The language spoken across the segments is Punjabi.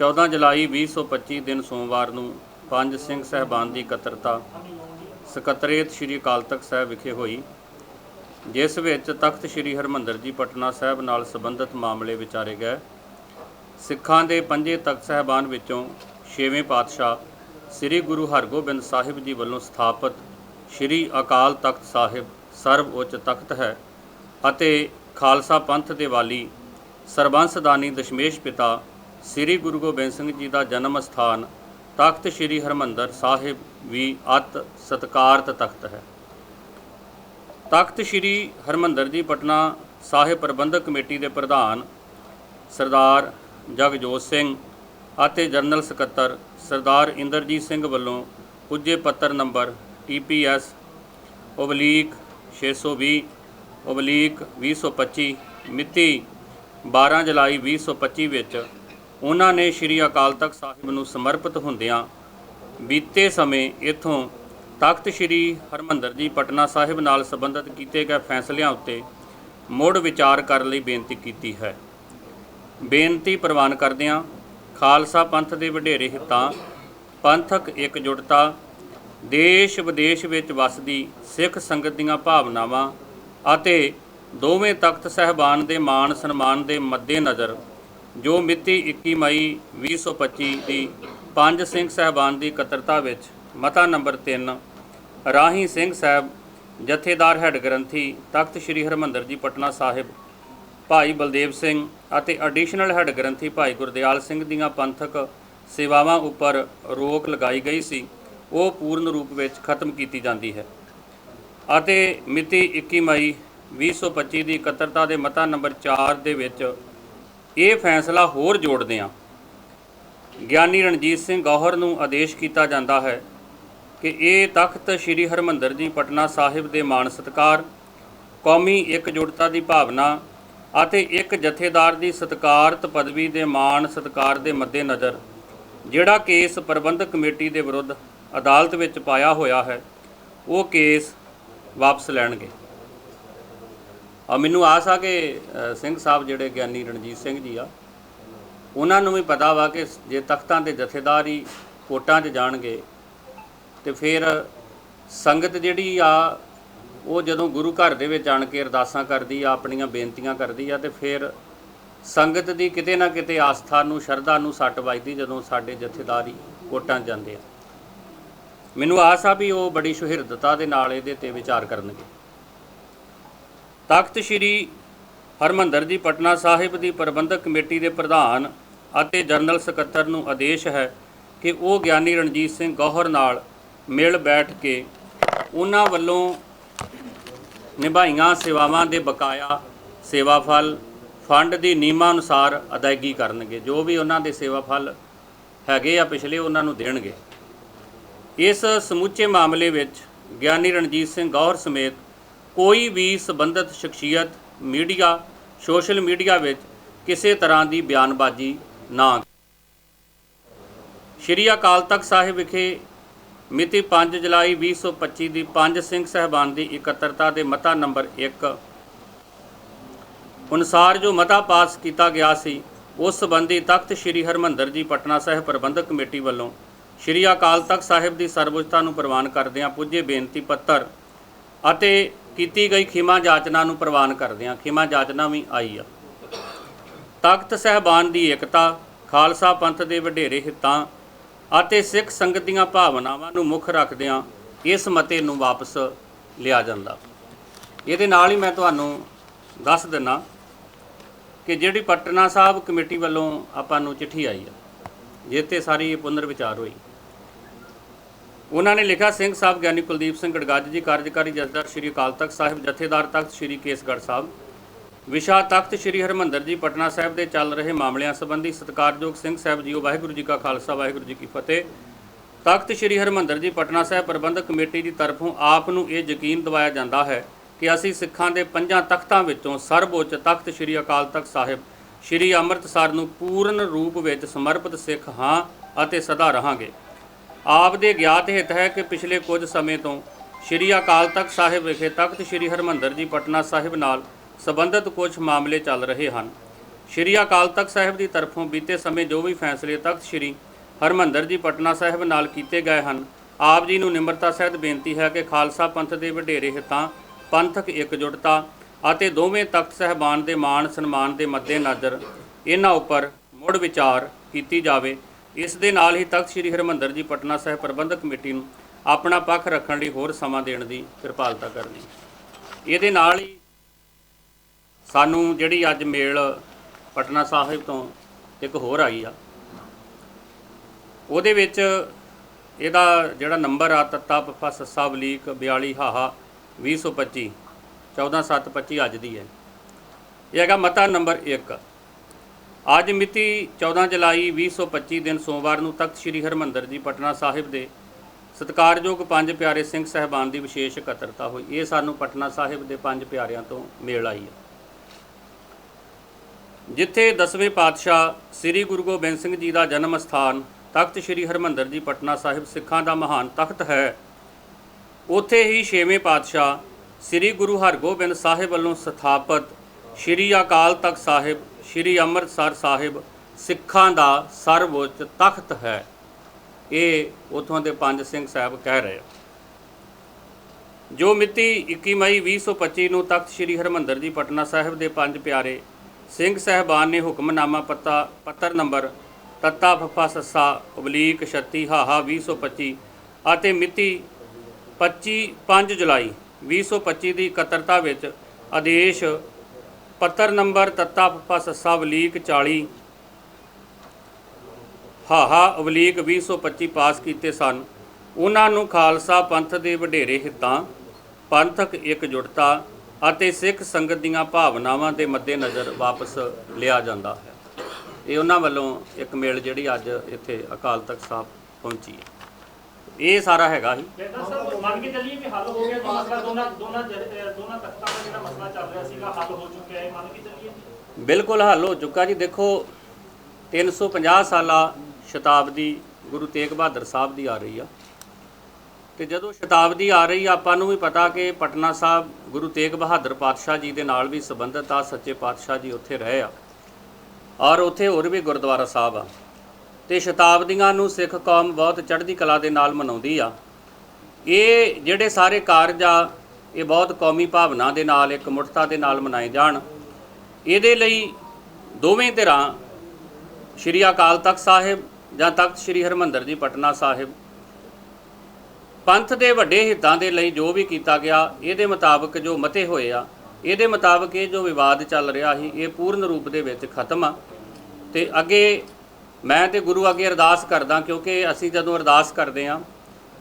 14 ਜੁਲਾਈ 2025 ਦਿਨ ਸੋਮਵਾਰ ਨੂੰ ਪੰਜ ਸਿੰਘ ਸਹਿਬਾਨ ਦੀ ਇਕੱਤਰਤਾ ਸਕੱਤਰੇਤ ਸ੍ਰੀ ਅਕਾਲ ਤਖਤ ਸਾਹਿਬ ਵਿਖੇ ਹੋਈ, ਜਿਸ ਵਿੱਚ ਤਖਤ ਸ੍ਰੀ ਹਰਮੰਦਰ ਜੀ ਪਟਨਾ ਸਾਹਿਬ ਨਾਲ ਸੰਬੰਧਿਤ ਮਾਮਲੇ ਵਿਚਾਰੇ ਗਏ। ਸਿੱਖਾਂ ਦੇ ਪੰਜੇ ਤਖਤ ਸਹਿਬਾਨ ਵਿੱਚੋਂ ਛੇਵੇਂ ਪਾਤਸ਼ਾਹ ਸ੍ਰੀ ਗੁਰੂ ਹਰਗੋਬਿੰਦ ਸਾਹਿਬ ਜੀ ਵੱਲੋਂ ਸਥਾਪਿਤ ਸ੍ਰੀ ਅਕਾਲ ਤਖਤ ਸਾਹਿਬ ਸਰਵ ਉੱਚ ਤਖਤ ਹੈ ਅਤੇ ਖਾਲਸਾ ਪੰਥ ਦੇ ਵਾਲੀ ਸਰਬੰਸਦਾਨੀ ਦਸ਼ਮੇਸ਼ ਪਿਤਾ ਸ੍ਰੀ ਗੁਰੂ ਗੋਬਿੰਦ ਸਿੰਘ ਜੀ ਦਾ ਜਨਮ ਸਥਾਨ ਤਖਤ ਸ੍ਰੀ ਹਰਮੰਦਰ ਸਾਹਿਬ ਵੀ ਅਤ ਸਤਕਾਰਤ ਤਖਤ ਹੈ। ਤਖਤ ਸ੍ਰੀ ਹਰਮੰਦਰ ਜੀ ਪਟਨਾ ਸਾਹਿਬ ਪ੍ਰਬੰਧਕ ਕਮੇਟੀ ਦੇ ਪ੍ਰਧਾਨ ਸਰਦਾਰ ਜਗਜੋਤ ਸਿੰਘ ਅਤੇ ਜਨਰਲ ਸਕੱਤਰ ਸਰਦਾਰ ਇੰਦਰਜੀਤ ਸਿੰਘ ਵੱਲੋਂ ਪੁੱਜੇ ਪੱਤਰ ਨੰਬਰ TPS ਓਬਲੀਕ 620 ਓਬਲੀਕ 2025 ਮਿਤੀ 12 ਜੁਲਾਈ 2025 ਵਿੱਚ ਉਹਨਾਂ ਨੇ ਸ੍ਰੀ ਅਕਾਲ ਤਖਤ ਸਾਹਿਬ ਨੂੰ ਸਮਰਪਿਤ ਹੁੰਦਿਆਂ ਬੀਤੇ ਸਮੇਂ ਇਥੋਂ ਤਖਤ ਸ੍ਰੀ ਹਰਮੰਦਰ ਜੀ ਪਟਨਾ ਸਾਹਿਬ ਨਾਲ ਸੰਬੰਧਿਤ ਕੀਤੇ ਗਏ ਫੈਸਲਿਆਂ ਉੱਤੇ ਮੁੜ ਵਿਚਾਰ ਕਰਨ ਲਈ ਬੇਨਤੀ ਕੀਤੀ ਹੈ। ਬੇਨਤੀ ਪ੍ਰਵਾਨ ਕਰਦਿਆਂ ਖਾਲਸਾ ਪੰਥ ਦੇ ਵਡੇਰੇ ਹਿੱਤਾਂ, ਪੰਥਕ ਇਕਜੁੱਟਤਾ, ਦੇਸ਼ ਵਿਦੇਸ਼ ਵਿੱਚ ਵਸਦੀ ਸਿੱਖ ਸੰਗਤ ਦੀਆਂ ਭਾਵਨਾਵਾਂ ਅਤੇ ਦੋਵੇਂ ਤਖਤ ਸਹਿਬਾਨ ਦੇ ਮਾਣ ਸਨਮਾਨ ਦੇ ਮੱਦੇਨਜ਼ਰ ਜੋ ਮਿਤੀ 21 ਮਈ 2025 ਦੀ ਪੰਜ ਸਿੰਘ ਸਹਿਬਾਨ ਦੀ ਇਕੱਤਰਤਾ ਵਿੱਚ ਮਤਾ ਨੰਬਰ 3 ਰਾਹੀ ਸਿੰਘ ਸਾਹਿਬ ਜਥੇਦਾਰ ਹੈੱਡ ਗ੍ਰੰਥੀ ਤਖਤ ਸ੍ਰੀ ਹਰਮੰਦਰ ਜੀ ਪਟਨਾ ਸਾਹਿਬ, ਭਾਈ ਬਲਦੇਵ ਸਿੰਘ ਅਤੇ ਐਡੀਸ਼ਨਲ ਹੈੱਡ ਗ੍ਰੰਥੀ ਭਾਈ ਗੁਰਦਿਆਲ ਸਿੰਘ ਦੀਆਂ ਪੰਥਕ ਸੇਵਾਵਾਂ ਉੱਪਰ ਰੋਕ ਲਗਾਈ ਗਈ ਸੀ, ਉਹ ਪੂਰਨ ਰੂਪ ਵਿੱਚ ਖਤਮ ਕੀਤੀ ਜਾਂਦੀ ਹੈ। ਅਤੇ ਮਿਤੀ 21 ਮਈ 2025 ਦੀ ਇਕੱਤਰਤਾ ਦੇ ਮਤਾ ਨੰਬਰ 4 ਦੇ ਵਿੱਚ ਇਹ ਫੈਸਲਾ ਹੋਰ ਜੋੜਦੇ ਹਾਂ। ਗਿਆਨੀ ਰਣਜੀਤ ਸਿੰਘ ਗੌਹਰ ਨੂੰ ਆਦੇਸ਼ ਕੀਤਾ ਜਾਂਦਾ ਹੈ ਕਿ ਇਹ ਤਖਤ ਸ੍ਰੀ ਹਰਮੰਦਰ ਜੀ ਪਟਨਾ ਸਾਹਿਬ ਦੇ ਮਾਣ ਸਤਕਾਰ, ਕੌਮੀ ਇਕਜੁੱਟਤਾ ਦੀ ਭਾਵਨਾ ਅਤੇ ਇੱਕ ਜਥੇਦਾਰ ਦੀ ਸਤਕਾਰਤ ਪਦਵੀ ਦੇ ਮਾਣ ਸਤਕਾਰ ਦੇ ਮੱਦੇਨਜ਼ਰ, ਜਿਹੜਾ ਕੇਸ ਪ੍ਰਬੰਧਕ ਕਮੇਟੀ ਦੇ ਵਿਰੁੱਧ ਅਦਾਲਤ ਵਿੱਚ ਪਾਇਆ ਹੋਇਆ ਹੈ, ਉਹ ਕੇਸ ਵਾਪਸ ਲੈਣਗੇ। ਆ ਮੈਨੂੰ ਆਸ ਆ ਕਿ ਸਿੰਘ ਸਾਹਿਬ ਜਿਹੜੇ ਗਿਆਨੀ ਰਣਜੀਤ ਸਿੰਘ ਜੀ ਆ, ਉਹਨਾਂ ਨੂੰ ਵੀ ਪਤਾ ਵਾ ਕਿ ਜੇ ਤਖਤਾਂ ਦੇ ਜਥੇਦਾਰ ਹੀ ਕੋਟਾਂ 'ਚ ਜਾਣਗੇ, ਤੇ ਫਿਰ ਸੰਗਤ ਜਿਹੜੀ ਆ, ਉਹ ਜਦੋਂ ਗੁਰੂ ਘਰ ਦੇ ਵਿੱਚ ਆਣ ਕੇ ਅਰਦਾਸਾਂ ਕਰਦੀ ਆ, ਆਪਣੀਆਂ ਬੇਨਤੀਆਂ ਕਰਦੀ ਆ, ਤੇ ਫਿਰ ਸੰਗਤ ਦੀ ਕਿਤੇ ਨਾ ਕਿਤੇ ਆਸਥਾ ਨੂੰ, ਸ਼ਰਧਾ ਨੂੰ ਸੱਟ ਵੱਜਦੀ ਜਦੋਂ ਸਾਡੇ ਜਥੇਦਾਰ ਹੀ ਕੋਟਾਂ 'ਚ ਜਾਂਦੇ ਆ। ਮੈਨੂੰ ਆਸ ਆ ਵੀ ਉਹ ਬੜੀ ਸੁਹਿਰਦਤਾ ਦੇ ਨਾਲ ਇਹਦੇ ਤੇ ਵਿਚਾਰ ਕਰਨਗੇ। ਤਖਤ ਸ੍ਰੀ ਹਰਮੰਦਰ ਜੀ ਪਟਨਾ ਸਾਹਿਬ ਦੀ ਪ੍ਰਬੰਧਕ ਕਮੇਟੀ ਦੇ ਪ੍ਰਧਾਨ ਅਤੇ ਜਨਰਲ ਸਕੱਤਰ ਨੂੰ ਆਦੇਸ਼ ਹੈ ਕਿ ਉਹ ਗਿਆਨੀ ਰਣਜੀਤ ਸਿੰਘ ਗੌਹਰ ਨਾਲ ਮਿਲ ਬੈਠ ਕੇ ਉਹਨਾਂ ਵੱਲੋਂ ਨਿਭਾਈਆਂ ਸੇਵਾਵਾਂ ਦੇ ਬਕਾਇਆ ਸੇਵਾ ਫਲ ਫੰਡ ਦੀ ਨਿਯਮਾਂ ਅਨੁਸਾਰ ਅਦਾਇਗੀ ਕਰਨਗੇ। ਜੋ ਵੀ ਉਹਨਾਂ ਦੇ ਸੇਵਾ ਫਲ ਹੈਗੇ ਆ, ਪਿਛਲੇ ਉਹਨਾਂ ਨੂੰ ਦੇਣਗੇ। ਇਸ ਸਮੁੱਚੇ ਮਾਮਲੇ ਵਿੱਚ ਗਿਆਨੀ ਰਣਜੀਤ ਸਿੰਘ ਗੌਹਰ ਸਮੇਤ ਕੋਈ ਵੀ ਸਬੰਧਤ ਸ਼ਖਸੀਅਤ ਮੀਡੀਆ, ਸੋਸ਼ਲ ਮੀਡੀਆ ਵਿੱਚ ਕਿਸੇ ਤਰ੍ਹਾਂ ਦੀ ਬਿਆਨਬਾਜ਼ੀ ਨਾ ਸ਼੍ਰੀ ਅਕਾਲ ਤਖਤ ਸਾਹਿਬ ਵਿਖੇ ਮਿਤੀ 5 ਜੁਲਾਈ 2025 ਦੀ ਪੰਜ ਸਿੰਘ ਸਹਿਬਾਨ ਦੀ ਇਕੱਤਰਤਾ ਦੇ ਮਤਾ ਨੰਬਰ 1 ਅਨੁਸਾਰ ਜੋ ਮਤਾ ਪਾਸ ਕੀਤਾ ਗਿਆ ਸੀ, ਉਸ ਸੰਬੰਧੀ ਤਖਤ ਸ੍ਰੀ ਹਰਮੰਦਰ ਜੀ ਪਟਨਾ ਸਾਹਿਬ ਪ੍ਰਬੰਧਕ ਕਮੇਟੀ ਵੱਲੋਂ ਸ਼੍ਰੀ ਅਕਾਲ ਤਖਤ ਸਾਹਿਬ ਦੀ ਸਰਵਉੱਚਤਾ ਨੂੰ ਪ੍ਰਵਾਨ ਕਰਦਿਆਂ ਪੁੱਜੇ ਬੇਨਤੀ ਪੱਤਰ ਅਤੇ ਕੀਤੀ ਗਈ ਖਿਮਾ ਜਾਚਨਾ ਨੂੰ ਪ੍ਰਵਾਨ ਕਰਦਿਆਂ ਖਿਮਾ ਜਾਚਨਾ ਵੀ ਆਈ ਆ। ਤਖਤ ਸਹਿਬਾਨ ਦੀ ਏਕਤਾ, ਖਾਲਸਾ ਪੰਥ ਦੇ ਵਡੇਰੇ ਹਿੱਤਾਂ ਅਤੇ ਸਿੱਖ ਸੰਗਤ ਦੀਆਂ ਭਾਵਨਾਵਾਂ ਨੂੰ ਮੁੱਖ ਰੱਖਦਿਆਂ ਇਸ ਮਤੇ ਨੂੰ ਵਾਪਸ ਲਿਆ ਜਾਂਦਾ। ਇਹਦੇ ਨਾਲ ਹੀ ਮੈਂ ਤੁਹਾਨੂੰ ਦੱਸ ਦਿੰਨਾ ਕਿ ਜਿਹੜੀ ਪਟਨਾ ਸਾਹਿਬ ਕਮੇਟੀ ਵੱਲੋਂ ਆਪਾਂ ਨੂੰ ਚਿੱਠੀ ਆਈ ਆ, ਜਿੱਥੇ ਸਾਰੀ ਪੁਨਰ ਵਿਚਾਰ ਹੋਈ। ਉਹਨਾਂ ਨੇ ਲਿਖਿਆ, ਸਿੰਘ ਸਾਹਿਬ ਗਿਆਨੀ ਕੁਲਦੀਪ ਸਿੰਘ ਗੜਗੱਜ ਜੀ, ਕਾਰਜਕਾਰੀ ਜਥੇਦਾਰ ਸ਼੍ਰੀ ਅਕਾਲ ਤਖਤ ਸਾਹਿਬ, ਜਥੇਦਾਰ ਤਖਤ ਸ਼੍ਰੀ ਕੇਸਗੜ੍ਹ ਸਾਹਿਬ, ਵਿਸ਼ਾ ਤਖਤ ਸ਼੍ਰੀ ਹਰਮੰਦਰ ਜੀ, ਪਟਨਾ ਸਾਹਿਬ ਦੇ ਚੱਲ ਰਹੇ ਮਾਮਲਿਆਂ ਸੰਬੰਧੀ ਸਤਿਕਾਰਯੋਗ ਸਿੰਘ ਸਾਹਿਬ ਜੀਓ ਵਾਹਿਗੁਰੂ ਜੀ ਕਾ ਖਾਲਸਾ, ਵਾਹਿਗੁਰੂ ਜੀ ਕੀ ਫਤਿਹ। ਤਖਤ ਸ਼੍ਰੀ ਹਰਮੰਦਰ ਜੀ, ਪਟਨਾ ਸਾਹਿਬ ਪ੍ਰਬੰਧਕ ਕਮੇਟੀ ਦੀ ਤਰਫੋਂ ਆਪ ਨੂੰ ਇਹ ਯਕੀਨ ਦਿਵਾਇਆ ਜਾਂਦਾ ਹੈ ਕਿ ਅਸੀਂ ਸਿੱਖਾਂ ਦੇ ਪੰਜਾਂ ਤਖਤਾਂ ਵਿੱਚੋਂ ਸਰਵਉੱਚ ਤਖਤ ਸ਼੍ਰੀ ਅਕਾਲ ਤਖਤ ਸਾਹਿਬ, ਸ਼੍ਰੀ ਅੰਮ੍ਰਿਤਸਰ ਨੂੰ ਪੂਰਨ ਰੂਪ ਵਿੱਚ ਸਮਰਪਿਤ ਸਿੱਖ ਹਾਂ ਅਤੇ ਸਦਾ ਰਹਾਂਗੇ। ਆਪ ਦੇ ਗਿਆਤ ਹਿੱਤ ਹੈ ਕਿ ਪਿਛਲੇ ਕੁਝ ਸਮੇਂ ਤੋਂ ਸ਼੍ਰੀ ਅਕਾਲ ਤਖਤ ਸਾਹਿਬ ਵਿਖੇ ਤਖਤ ਸ਼੍ਰੀ ਹਰਮੰਦਰ ਜੀ ਪਟਨਾ ਸਾਹਿਬ ਨਾਲ ਸੰਬੰਧਿਤ ਕੁਝ ਮਾਮਲੇ ਚੱਲ ਰਹੇ ਹਨ। ਸ਼੍ਰੀ ਅਕਾਲ ਤਖਤ ਸਾਹਿਬ ਦੀ ਤਰਫੋਂ ਬੀਤੇ ਸਮੇਂ ਜੋ ਵੀ ਫੈਸਲੇ ਤਖਤ ਸ਼੍ਰੀ ਹਰਮੰਦਰ ਜੀ ਪਟਨਾ ਸਾਹਿਬ ਨਾਲ ਕੀਤੇ ਗਏ ਹਨ, ਆਪ ਜੀ ਨੂੰ ਨਿਮਰਤਾ ਸਹਿਤ ਬੇਨਤੀ ਹੈ ਕਿ ਖਾਲਸਾ ਪੰਥ ਦੇ ਵਡੇਰੇ ਹਿੱਤਾਂ, ਪੰਥਕ ਇਕਜੁੱਟਤਾ ਅਤੇ ਦੋਵੇਂ ਤਖਤ ਸਹਿਬਾਨ ਦੇ ਮਾਣ ਸਨਮਾਨ ਦੇ ਮੱਦੇਨਜ਼ਰ ਇਹਨਾਂ ਉੱਪਰ ਮੁੜ ਵਿਚਾਰ ਕੀਤੀ ਜਾਵੇ। ਇਸ ਦੇ ਨਾਲ ਹੀ ਤਖਤ ਸ੍ਰੀ ਹਰਮੰਦਰ ਜੀ ਪਟਨਾ ਸਾਹਿਬ ਪ੍ਰਬੰਧਕ ਕਮੇਟੀ ਨੂੰ ਆਪਣਾ ਪੱਖ ਰੱਖਣ ਲਈ ਹੋਰ ਸਮਾਂ ਦੇਣ ਦੀ ਕਿਰਪਾਲਤਾ ਕਰਨੀ। ਇਹਦੇ ਨਾਲ ਹੀ ਸਾਨੂੰ ਜਿਹੜੀ ਅੱਜ ਮੇਲ ਪਟਨਾ ਸਾਹਿਬ ਤੋਂ ਇੱਕ ਹੋਰ ਆਈ ਆ। ਉਹਦੇ ਵਿੱਚ ਇਹਦਾ ਜਿਹੜਾ ਨੰਬਰ ਆ, ਤੱਤਾ ਪੱਪਾ ਸੱਸਾ ਬਲੀਕ 42 ਹਾਹਾ 2025 14725 ਅੱਜ ਦੀ ਹੈ। ਇਹ ਹੈਗਾ ਮਤਾ ਨੰਬਰ 1 ਅੱਜ ਮਿਤੀ 14 ਜੁਲਾਈ 2025 ਦਿਨ ਸੋਮਵਾਰ ਨੂੰ ਤਖਤ ਸ੍ਰੀ ਹਰਮੰਦਰ ਜੀ ਪਟਨਾ ਸਾਹਿਬ ਦੇ ਸਤਿਕਾਰਯੋਗ ਪੰਜ ਪਿਆਰੇ ਸਿੰਘ ਸਹਿਬਾਨ ਦੀ ਵਿਸ਼ੇਸ਼ ਇਕੱਤਰਤਾ ਹੋਈ। ਇਹ ਸਾਨੂੰ ਪਟਨਾ ਸਾਹਿਬ ਦੇ ਪੰਜ ਪਿਆਰਿਆਂ ਤੋਂ ਮੇਲ ਆਈ ਹੈ। ਜਿੱਥੇ ਦਸਵੇਂ ਪਾਤਸ਼ਾਹ ਸ੍ਰੀ ਗੁਰੂ ਗੋਬਿੰਦ ਸਿੰਘ ਜੀ ਦਾ ਜਨਮ ਸਥਾਨ ਤਖਤ ਸ੍ਰੀ ਹਰਮੰਦਰ ਜੀ ਪਟਨਾ ਸਾਹਿਬ ਸਿੱਖਾਂ ਦਾ ਮਹਾਨ ਤਖਤ ਹੈ, ਉੱਥੇ ਹੀ ਛੇਵੇਂ ਪਾਤਸ਼ਾਹ ਸ੍ਰੀ ਗੁਰੂ ਹਰਗੋਬਿੰਦ ਸਾਹਿਬ ਵੱਲੋਂ ਸਥਾਪਿਤ ਸ੍ਰੀ ਅਕਾਲ ਤਖਤ ਸਾਹਿਬ ਸ੍ਰੀ ਅੰਮ੍ਰਿਤਸਰ ਸਾਹਿਬ ਸਿੱਖਾਂ ਦਾ ਸਰਵਉੱਚ ਤਖਤ ਹੈ। ਇਹ ਉਥੋਂ ਦੇ ਪੰਜ ਸਿੰਘ ਸਾਹਿਬ ਕਹਿ ਰਹੇ ਜੋ ਮਿਤੀ 21 ਮਈ 2025 ਨੂੰ ਤਖਤ ਸ੍ਰੀ ਹਰਮੰਦਰ ਜੀ ਪਟਨਾ ਸਾਹਿਬ ਦੇ ਪੰਜ ਪਿਆਰੇ ਸਿੰਘ ਸਹਿਬਾਨ ਨੇ ਹੁਕਮਨਾਮਾ ਪੱਤਾ, ਪੱਤਰ ਨੰਬਰ ਤੱਤਾ ਫੱਫਾ ਸੱਸਾ ਓਬਲੀਕ 36 ਹਾਹਾ 2025 ਅਤੇ ਮਿਤੀ 25 5 ਜੁਲਾਈ 2025 ਦੀ ਇਕੱਤਰਤਾ ਵਿੱਚ ਆਦੇਸ਼ ਪੱਤਰ ਨੰਬਰ ਤੱਤਾ ਫੱਫਾ ਸੱਸਾ ਵਲੀਕ 40 ਹਾਹਾ ਓਬਲੀਕ 2025 ਪਾਸ ਕੀਤੇ ਸਨ। ਉਹਨਾਂ ਨੂੰ ਖਾਲਸਾ ਪੰਥ ਦੇ ਵਡੇਰੇ ਹਿੱਤਾਂ, ਪੰਥਕ ਇਕਜੁੱਟਤਾ ਅਤੇ ਸਿੱਖ ਸੰਗਤ ਦੀਆਂ ਭਾਵਨਾਵਾਂ ਦੇ ਮੱਦੇਨਜ਼ਰ ਵਾਪਸ ਲਿਆ ਜਾਂਦਾ ਹੈ। ਇਹ ਉਹਨਾਂ ਵੱਲੋਂ ਇੱਕ ਮੇਲ ਜਿਹੜੀ ਅੱਜ ਇੱਥੇ ਅਕਾਲ ਤਖਤ ਸਾਹਿਬ ਪਹੁੰਚੀ ਹੈ। ਇਹ ਸਾਰਾ ਹੈਗਾ ਹੀ ਕਹਿੰਦਾ ਸਰ ਮੰਨ ਕੇ ਚੱਲੀਏ ਵੀ ਹੱਲ ਹੋ ਗਿਆ ਜੀ ਮਸਲਾ ਦੋਨਾਂ ਦੋਨਾਂ ਜਰ- ਅਹ ਦੋਨਾਂ ਤਖਤਾਂ ਦਾ ਜਿਹੜਾ ਮਸਲਾ ਚੱਲ ਰਿਹਾ ਸੀਗਾ ਹੱਲ ਹੋ ਚੁੱਕਿਆ ਹੈ ਮੰਨ ਕੇ ਚੱਲੀਏ। ਬਿਲਕੁਲ ਹੱਲ ਹੋ ਚੁੱਕਾ ਜੀ। ਦੇਖੋ 350 ਸਾਲਾ ਸ਼ਤਾਬਦੀ ਗੁਰੂ ਤੇਗ ਬਹਾਦਰ ਸਾਹਿਬ ਦੀ ਆ ਰਹੀ ਆ। ਤੇ ਜਦੋਂ ਸ਼ਤਾਬਦੀ ਆ ਰਹੀ ਆ ਆਪਾਂ ਨੂੰ ਵੀ ਪਤਾ ਕਿ ਪਟਨਾ ਸਾਹਿਬ ਗੁਰੂ ਤੇਗ ਬਹਾਦਰ ਪਾਤਸ਼ਾਹ ਜੀ ਦੇ ਨਾਲ ਵੀ ਸੰਬੰਧਿਤ ਆ ਸੱਚੇ ਪਾਤਸ਼ਾਹ ਜੀ ਉੱਥੇ ਰਹੇ ਆ। ਔਰ ਉੱਥੇ ਹੋਰ ਵੀ ਗੁਰਦੁਆਰਾ ਸਾਹਿਬ ਆ। ਤੇ ਸ਼ਤਾਬਦੀਆਂ ਨੂੰ ਸਿੱਖ ਕੌਮ ਬਹੁਤ ਚੜ੍ਹਦੀ ਕਲਾ ਦੇ ਨਾਲ ਮਨਾਉਂਦੀ ਆ। ਇਹ ਜਿਹੜੇ ਸਾਰੇ ਕਾਰਜ ਆ, ਇਹ ਬਹੁਤ ਕੌਮੀ ਭਾਵਨਾ ਦੇ ਨਾਲ, ਇੱਕ ਮੁੱਠਤਾ ਦੇ ਨਾਲ ਮਨਾਏ ਜਾਣ। ਇਹਦੇ ਲਈ ਦੋਵੇਂ ਧਿਰਾਂ, ਸ਼੍ਰੀ ਅਕਾਲ ਤਖਤ ਸਾਹਿਬ ਜਾਂ ਤਖਤ ਸ਼੍ਰੀ ਹਰਮੰਦਰ ਜੀ ਪਟਨਾ ਸਾਹਿਬ, ਪੰਥ ਦੇ ਵੱਡੇ ਹਿੱਤਾਂ ਦੇ ਲਈ ਜੋ ਵੀ ਕੀਤਾ ਗਿਆ, ਇਹਦੇ ਮੁਤਾਬਕ ਜੋ ਮਤੇ ਹੋਏ ਆ, ਇਹਦੇ ਮੁਤਾਬਕ ਇਹ ਜੋ ਵਿਵਾਦ ਚੱਲ ਰਿਹਾ ਸੀ, ਇਹ ਪੂਰਨ ਰੂਪ ਦੇ ਵਿੱਚ ਖਤਮ ਆ। ਤੇ ਅੱਗੇ ਮੈਂ ਤੇ ਗੁਰੂ ਅੱਗੇ ਅਰਦਾਸ ਕਰਦਾ ਕਿਉਂਕਿ ਅਸੀਂ ਜਦੋਂ ਅਰਦਾਸ ਕਰਦੇ ਹਾਂ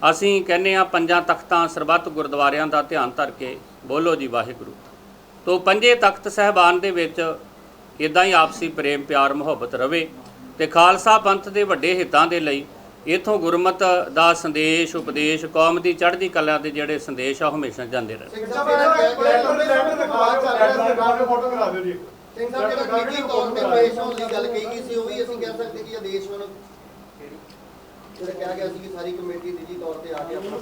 ਅਸੀਂ ਕਹਿੰਦੇ ਹਾਂ ਪੰਜਾਂ ਤਖਤਾਂ ਸਰਬੱਤ ਗੁਰਦੁਆਰਿਆਂ ਦਾ ਧਿਆਨ ਧਰ ਕੇ ਬੋਲੋ ਜੀ ਵਾਹਿਗੁਰੂ ਤੋਂ ਪੰਜੇ ਤਖਤ ਸਹਿਬਾਨ ਦੇ ਵਿੱਚ ਇਦਾਂ ਹੀ ਆਪਸੀ ਪ੍ਰੇਮ ਪਿਆਰ ਮੁਹੱਬਤ ਰਵੇ ਤੇ ਖਾਲਸਾ ਪੰਥ ਦੇ ਵੱਡੇ ਹਿੱਤਾਂ ਦੇ ਲਈ ਇਥੋਂ ਗੁਰਮਤ ਦਾ ਸੰਦੇਸ਼ ਉਪਦੇਸ਼ ਕੌਮ ਦੀ ਚੜ੍ਹਦੀ ਕਲਾ ਦੇ ਜਿਹੜੇ ਸੰਦੇਸ਼ ਆ ਉਹ ਹਮੇਸ਼ਾ ਜਾਂਦੇ ਰਹੇ ਸਿੰਘ ਸਾਹਿਬ ਜਿਹੜਾ ਨਿੱਜੀ ਤੌਰ ਤੇ ਪੇਸ਼ ਹੋਣ ਦੀ ਗੱਲ ਕਹੀ ਗਈ ਸੀ ਉਹ ਵੀ ਅਸੀਂ ਕਹਿ ਸਕਦੇ ਕਿ ਆਦੇਸ਼ ਵੱਲੋਂ ਜਿਹੜਾ ਕਿਹਾ ਗਿਆ ਸੀ ਕਿ ਸਾਰੀ ਕਮੇਟੀ ਨਿੱਜੀ ਤੌਰ ਤੇ ਆ ਕੇ ਆਪਣਾ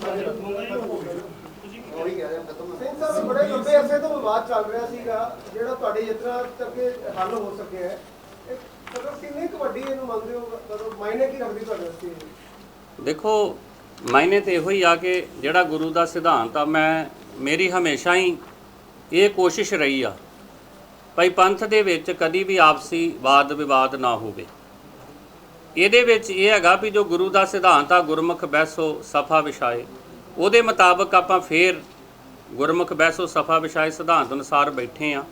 ਉਹੀ ਕਹਿ ਰਿਹਾ ਖਤਮ ਸਿੰਘ ਸਾਹਿਬ ਬੜੇ ਲੰਬੇ ਅਰਸੇ ਤੋਂ ਵਿਵਾਦ ਚੱਲ ਰਿਹਾ ਸੀਗਾ ਜਿਹੜਾ ਤੁਹਾਡੀ ਯਾਤਰਾ ਕਰਕੇ ਹੱਲ ਹੋ ਸਕਿਆ ਹੈ। ਇਹ ਮਤਲਬ ਕਿੰਨੀ ਕੁ ਵੱਡੀ ਇਹਨੂੰ ਮੰਨਦੇ ਹੋ? ਮਤਲਬ ਮਾਇਨੇ ਕੀ ਰੱਖਦੀ ਤੁਹਾਡੇ ਵਾਸਤੇ ਇਹ? ਦੇਖੋ ਮਾਇਨੇ ਤੇ ਇਹੋ ਹੀ ਆ ਕਿ ਜਿਹੜਾ ਗੁਰੂ ਦਾ ਸਿਧਾਂਤ ਆ ਮੈਂ ਮੇਰੀ ਹਮੇਸ਼ਾ ਹੀ ਇਹ ਕੋਸ਼ਿਸ਼ ਰਹੀ ਆ ਭਾਈ ਪੰਥ ਦੇ ਵਿੱਚ ਕਦੀ ਵੀ ਆਪਸੀ ਵਾਦ ਵਿਵਾਦ ਨਾ ਹੋਵੇ। ਇਹਦੇ ਵਿੱਚ ਇਹ ਹੈਗਾ ਵੀ ਜੋ ਗੁਰੂ ਦਾ ਸਿਧਾਂਤ ਆ, ਗੁਰਮੁਖ ਬੈਸੋ ਸਫਾ ਵਿਛਾਏ, ਉਹਦੇ ਮੁਤਾਬਕ ਆਪਾਂ ਫੇਰ ਗੁਰਮੁਖ ਬੈਸੋ ਸਫਾ ਵਿਛਾਏ ਸਿਧਾਂਤ ਅਨੁਸਾਰ ਬੈਠੇ ਆ।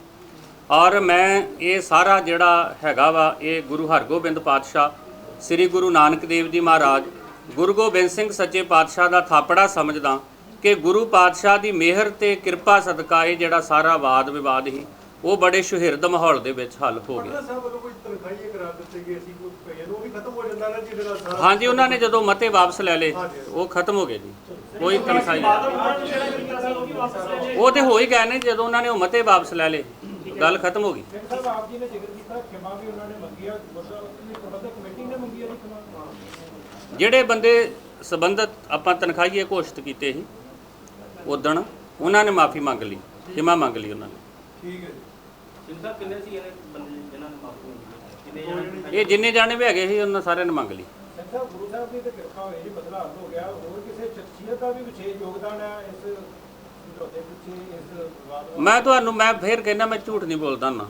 ਔਰ ਮੈਂ ਇਹ ਸਾਰਾ ਜਿਹੜਾ ਹੈਗਾ ਵਾ, ਇਹ ਗੁਰੂ ਹਰਗੋਬਿੰਦ ਪਾਤਸ਼ਾਹ, ਸ੍ਰੀ ਗੁਰੂ ਨਾਨਕ ਦੇਵ ਜੀ ਮਹਾਰਾਜ, ਗੁਰੂ ਗੋਬਿੰਦ ਸਿੰਘ ਸੱਚੇ ਪਾਤਸ਼ਾਹ ਦਾ ਥਾਪੜਾ ਸਮਝਦਾ ਕਿ ਗੁਰੂ ਪਾਤਸ਼ਾਹ ਦੀ ਮਿਹਰ ਤੇ ਕਿਰਪਾ ਸਦਕਾ ਇਹ ਜਿਹੜਾ ਸਾਰਾ ਵਾਦ ਵਿਵਾਦ ਹੀ ਉਹ ਬੜੇ ਸੁਹਿਰਦ ਮਾਹੌਲ ਦੇ ਵਿੱਚ ਹੱਲ ਹੋ ਗਿਆ। ਹਾਂਜੀ ਉਹਨਾਂ ਨੇ ਜਦੋਂ ਮਤੇ ਵਾਪਸ ਲੈ ਲਏ ਉਹ ਖਤਮ ਹੋ ਗਏ ਜੀ। ਕੋਈ ਤਨਖਾਹ ਉਹ ਤੇ ਹੋ ਹੀ ਗਏ ਨੇ ਜਦੋਂ ਉਹਨਾਂ ਨੇ ਉਹ ਮਤੇ ਵਾਪਸ ਲੈ ਲਏ ਗੱਲ ਖਤਮ ਹੋ ਗਈ। ਸਿੰਘ ਸਾਹਿਬ ਆਪ ਜੀ ਨੇ ਜ਼ਿਕਰ ਕੀਤਾ ਖਿਮਾ ਵੀ ਉਹਨਾਂ ਨੇ ਮੰਗੀ ਆ ਗੁਰਦੁਆਰਾ ਦੀ ਪ੍ਰਬੰਧਕ ਕਮੇਟੀ ਨੇ ਮੰਗੀ ਆ ਜੀ ਖਿਮਾ? ਜਿਹੜੇ ਬੰਦੇ ਸੰਬੰਧਤ ਆਪਾਂ ਤਨਖਾਹੀਏ ਘੋਸ਼ਿਤ ਕੀਤੇ ਸੀ ਉਦਣ ਉਹਨਾਂ ਨੇ ਮਾਫੀ ਮੰਗ ਲਈ ਖਿਮਾ ਮੰਗ ਲਈ ਉਹਨਾਂ ਨੇ। ਠੀਕ ਹੈ ਜੀ। ਸਿੰਘ ਸਾਹਿਬ ਕਿੰਨੇ ਸੀ ਇਹਨੇ ਬੰਦੇ ਜਿਨ੍ਹਾਂ ਨੇ ਇਹ ਜਿੰਨੇ ਜਾਣੇ ਵੀ ਹੈਗੇ ਸੀ ਉਹਨਾਂ ਸਾਰਿਆਂ ਨੇ ਮੰਗ ਲਈ। ਸਿੰਘ ਸਾਹਿਬ ਗੁਰੂ ਸਾਹਿਬ ਦੀ ਤੇ ਕਿਰਪਾ ਹੋਈ ਜੀ ਮਸਲਾ ਹੱਲ ਹੋ ਗਿਆ। ਹੋਰ ਕਿਸੇ ਸ਼ਖਸੀਅਤ ਦਾ ਵੀ ਵਿਸ਼ੇਸ਼ ਯੋਗਦਾਨ ਹੈ ਇਸ ਸਮਝੌਤੇ ਪਿੱਛੇ ਇਸ ਵਿਵਾਦ ਦਾ? ਮੈਂ ਤੁਹਾਨੂੰ ਮੈਂ ਫੇਰ ਕਹਿੰਦਾ ਮੈਂ ਝੂਠ ਨਹੀਂ ਬੋਲਦਾ ਨਾ।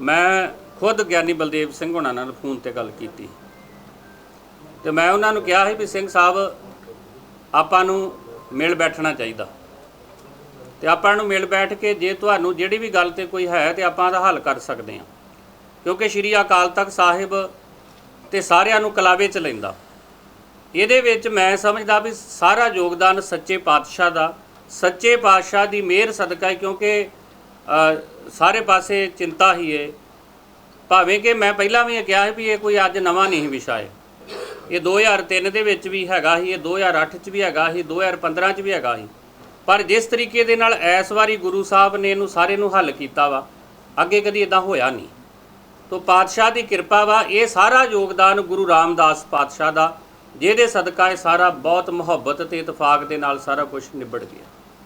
ਮੈਂ ਖੁਦ ਗਿਆਨੀ ਬਲਦੇਵ ਸਿੰਘ ਹੋਣਾ ਨਾਲ ਫੋਨ ਤੇ ਗੱਲ ਕੀਤੀ। ਤੇ ਮੈਂ ਉਹਨਾਂ ਨੂੰ ਕਿਹਾ ਸੀ ਵੀ ਸਿੰਘ ਸਾਹਿਬ ਆਪਾਂ ਨੂੰ ਮਿਲ ਬੈਠਣਾ ਚਾਹੀਦਾ। ਤੇ ਆਪਾਂ ਨੂੰ ਮਿਲ ਬੈਠ ਕੇ ਜੇ ਤੁਹਾਨੂੰ ਜਿਹੜੀ ਵੀ ਗੱਲ ਤੇ ਕੋਈ ਹੈ ਤੇ ਆਪਾਂ ਦਾ ਹੱਲ ਕਰ ਸਕਦੇ ਹਾਂ। ਕਿਉਂਕਿ ਸ਼੍ਰੀ ਅਕਾਲ ਤਖਤ ਸਾਹਿਬ ਤੇ ਸਾਰਿਆਂ ਨੂੰ ਕਲਾਵੇ ਚ ਲੈਂਦਾ। ਇਹਦੇ ਵਿੱਚ ਮੈਂ ਸਮਝਦਾ ਵੀ ਸਾਰਾ ਯੋਗਦਾਨ ਸੱਚੇ ਪਾਤਸ਼ਾਹ ਦਾ, ਸੱਚੇ ਪਾਤਸ਼ਾਹ ਦੀ ਮਿਹਰ ਸਦਕਾ ਹੈ ਕਿਉਂਕਿ ਸਾਰੇ ਪਾਸੇ ਚਿੰਤਾ ਹੀ ਹੈ ਭਾਵੇਂ ਕਿ ਮੈਂ ਪਹਿਲਾਂ ਵੀ ਇਹ ਕਿਹਾ ਹੈ ਵੀ ਇਹ ਕੋਈ ਅੱਜ ਨਵਾਂ ਨਹੀਂ ਵਿਸ਼ਾ ਹੈ ਇਹ 2003 ਦੇ ਵਿੱਚ ਵੀ ਹੈਗਾ ਸੀ, ਇਹ 2008 ਚ ਵੀ ਹੈਗਾ ਸੀ 2015 ਚ ਵੀ ਹੈਗਾ ਸੀ। ਪਰ ਜਿਸ ਤਰੀਕੇ ਦੇ ਨਾਲ ਇਸ ਵਾਰੀ ਗੁਰੂ ਸਾਹਿਬ ਨੇ ਇਹਨੂੰ ਸਾਰੇ ਨੂੰ ਹੱਲ ਕੀਤਾ ਵਾ, ਅੱਗੇ ਕਦੀ ਇਦਾਂ ਹੋਇਆ ਨਹੀਂ। ਤੋ ਪਾਤਸ਼ਾਹ ਦੀ ਕਿਰਪਾ ਵਾ, ਇਹ ਸਾਰਾ ਯੋਗਦਾਨ ਗੁਰੂ ਰਾਮਦਾਸ ਪਾਤਸ਼ਾਹ ਦਾ, ਜਿਹਦੇ ਸਦਕਾ ਇਹ ਸਾਰਾ ਬਹੁਤ ਮੁਹੱਬਤ ਤੇ ਇਤਫਾਕ ਦੇ ਨਾਲ ਸਾਰਾ ਕੁਝ ਨਿਬੜ ਗਿਆ।